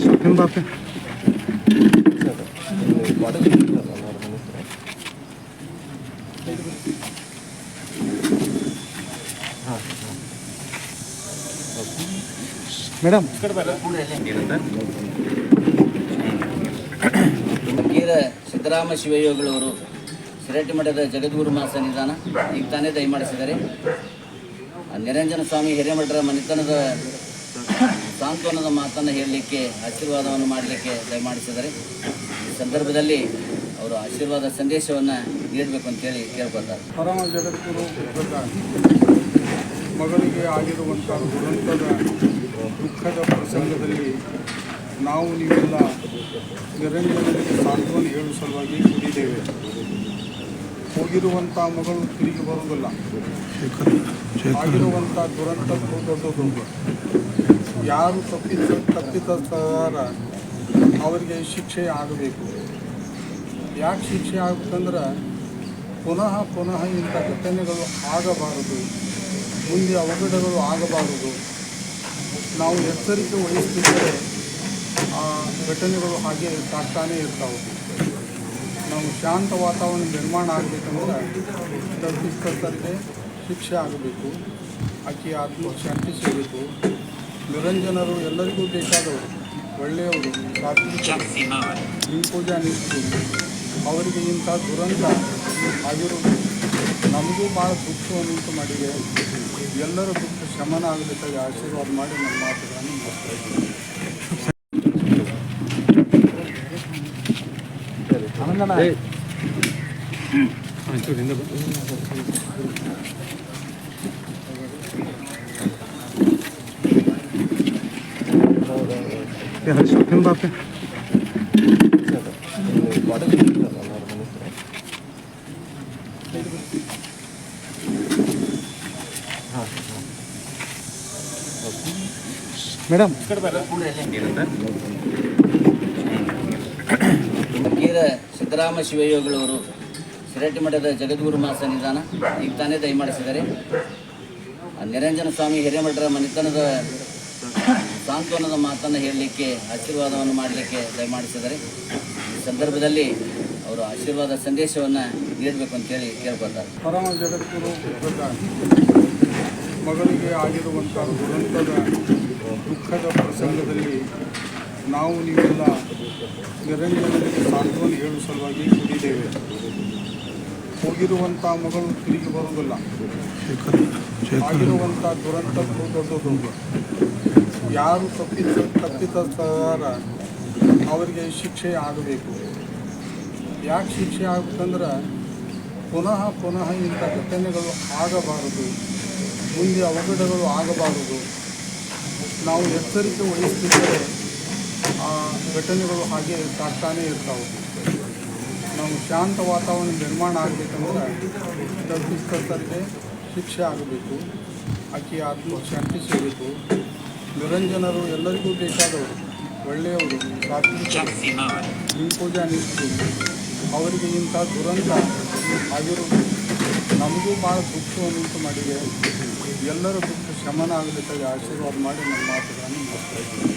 Shopping बाप है madam. ಕೀರ ಸಿದ್ದರಾಮ ಶಿವಯೋಗಿಗಳವರು ಸಿರಟ್ಟಿ ಮಠದ ಜಗದ್ಗುರು ಮಾಸ ನಿಧಾನ ಈಗ ತಾನೇ ದಯಮಾಡಿಸಿದ್ದಾರೆ. ನಿರಂಜನ ಸ್ವಾಮಿ ಹಿರೇಮಠರ ಮನೆತನದ ಸಾಂತ್ವನದ ಮಾತನ್ನು ಹೇಳಲಿಕ್ಕೆ ಆಶೀರ್ವಾದವನ್ನು ಮಾಡಲಿಕ್ಕೆ ದಯಮಾಡಿಸಿದ್ದಾರೆ. ಈ ಸಂದರ್ಭದಲ್ಲಿ ಅವರು ಆಶೀರ್ವಾದ ಸಂದೇಶವನ್ನು ನೀಡಬೇಕು ಅಂತೇಳಿ ಕೇಳ್ಕೊತಾರೆ ಪರಮ ಜಗದ್ಗುರು ಬುದ್ಧ ಮಗಳಿಗೆ ಆಗಿರುವಂಥ ದುರಂತದ ದುಃಖದ ಪ್ರಸಂಗದಲ್ಲಿ ನಾವು ನೀವೆಲ್ಲ ನಿರಂಜನರಿಗೆ ಸಾಂತ್ವನ ಹೇಳುವ ಸಲುವಾಗಿ ಕೂಡಿದ್ದೇವೆ. ಹೋಗಿರುವಂಥ ಮಗಳು ತಿರುಗಿ ಬರುವುದಿಲ್ಲ. ಆಗಿರುವಂಥ ದುರಂತ ದೊಡ್ಡ ಯಾರು ತಪ್ಪಿತ, ತಪ್ಪಿತಸ್ಥರ ಅವರಿಗೆ ಶಿಕ್ಷೆ ಆಗಬೇಕು. ಯಾಕೆ ಶಿಕ್ಷೆ ಆಗುತ್ತಂದ್ರೆ ಪುನಃ ಪುನಃ ಇಂಥ ಘಟನೆಗಳು ಆಗಬಾರದು. ಮುಂದೆ ಅವಘಡಗಳು ಆಗಬಾರದು. ನಾವು ಎಚ್ಚರಿಕೆ ವಹಿಸ್ತಿದ್ದರೆ ಆ ಘಟನೆಗಳು ಹಾಗೆ ಸಾಕ್ತಾನೇ ಇರ್ತಾವೆ. ನಾವು ಶಾಂತ ವಾತಾವರಣ ನಿರ್ಮಾಣ ಆಗಬೇಕಂದ್ರೆ ತಪ್ಪಿಸ್ತಂತೆ ಶಿಕ್ಷೆ ಆಗಬೇಕು. ಆಕೆ ಆತ್ಮ ಶಾಂತಿ ಸಿಗಬೇಕು. ನಿರಂಜನರು ಎಲ್ಲರಿಗೂ ಬೇಕಾದವರು, ಒಳ್ಳೆಯವರು ಸಾತ್ವಿಕ ನಿಮ್ಮ ಪೂಜಾ ನಿಂತು ಅವರಿಗೆ ಇಂಥ ದುರಂತ ಆಗಿರುವುದು ನಮಗೂ ಭಾಳ ದುಃಖವನ್ನುಂಟು ಮಾಡಿದೆ ಎಲ್ಲರೂ ದುಃಖ ಶಮನ ಆಗಬೇಕಾಗಿ ಆಶೀರ್ವಾದ ಮಾಡಿ ನನ್ನ ಮಾತುಗಳನ್ನು ಮುಗಿಸ್ತಾ ಇದ್ದೀನಿ. ಮೇಡಮ್. ಕೀರ ಸಿದ್ದರಾಮ ಶಿವಯೋಗಿಗಳವರು ಮಠದ ಜಗದ್ಗುರು ಮಾಸ ನಿಧಾನ ಈಗ ತಾನೇ ದಯಮಾಡಿಸಿದ್ದಾರೆ. ನಿರಂಜನ ಸ್ವಾಮಿ ಹಿರೇಮಠರ ಮನೆತನದ ಸಾಂತ್ವನದ ಮಾತನ್ನು ಹೇಳಲಿಕ್ಕೆ, ಆಶೀರ್ವಾದವನ್ನು ಮಾಡಲಿಕ್ಕೆ ದಯಮಾಡಿಸಿದ್ದಾರೆ. ಈ ಸಂದರ್ಭದಲ್ಲಿ ಅವರು ಆಶೀರ್ವಾದ ಸಂದೇಶವನ್ನು ನೀಡಬೇಕು ಅಂತೇಳಿ ಕೇಳ್ಕೊಳ್ತಾರೆ. ಪರಮ ಜಗದ್ಗುರು ಮಗಳಿಗೆ ಆಗಿರುವಂಥ ದುರಂತದ, ದುಃಖದ ಪ್ರಸಂಗದಲ್ಲಿ ನಾವು ನೀವೆಲ್ಲ ನಿರಂಜನರಿಗೆ ಸಾಂತ್ವನ ಹೇಳುವ ಸಲುವಾಗಿ ಕೂಡಿದ್ದೇವೆ ಹೋಗಿರುವಂಥ ಮಗಳು ತಿರುಗಿ ಬರುವುದಿಲ್ಲ. ಆಗಿರುವಂಥ ದುರಂತ ದೊಡ್ಡದು. ಯಾರು ತಪ್ಪಿತ ತಪ್ಪಿತಸ್ಥರ ಅವರಿಗೆ ಶಿಕ್ಷೆ ಆಗಬೇಕು. ಯಾಕೆ ಶಿಕ್ಷೆ ಆಗುತ್ತಂದ್ರೆ ಪುನಃ ಪುನಃ ಇಂಥ ಘಟನೆಗಳು ಆಗಬಾರದು. ಮುಂದೆ ಅವಘಡಗಳು ಆಗಬಾರದು. ನಾವು ಎಚ್ಚರಿಕೆ ವಹಿಸ್ತಿದ್ದರೆ ಆ ಘಟನೆಗಳು ಹಾಗೆ ಸಾಕ್ತಾನೇ ಇರ್ತಾವೆ. ನಾವು ಶಾಂತ ವಾತಾವರಣ ನಿರ್ಮಾಣ ಆಗಬೇಕಂದ್ರೆ ತಪ್ಪಿಸ್ತಕ್ಕಂಥ ಶಿಕ್ಷೆ ಆಗಬೇಕು. ಆಕೆ ಆತ್ಮ ಶಾಂತಿ ಸಿಗಬೇಕು. ನಿರಂಜನರು ಎಲ್ಲರಿಗೂ ಬೇಕಾದವರು ಒಳ್ಳೆಯವರು ಪ್ರಾಥಮಿಕ ಪೂಜಾ ನಿಂತು ಅವರಿಗೆ ಇಂಥ ದುರಂತ ಆಗಿರುವುದು ನಮಗೂ ಭಾಳ ದುಃಖವನ್ನುಂಟು ಮಾಡಿದೆ ಎಲ್ಲರ ದುಃಖ ಶಮನ ಆಗಲಿಕ್ಕಾಗಿ ಆಶೀರ್ವಾದ ಮಾಡಿ ನನ್ನ ಮಾತುಗಳನ್ನು ಮಾಡ್ತಾ ಇದ್ದೀನಿ.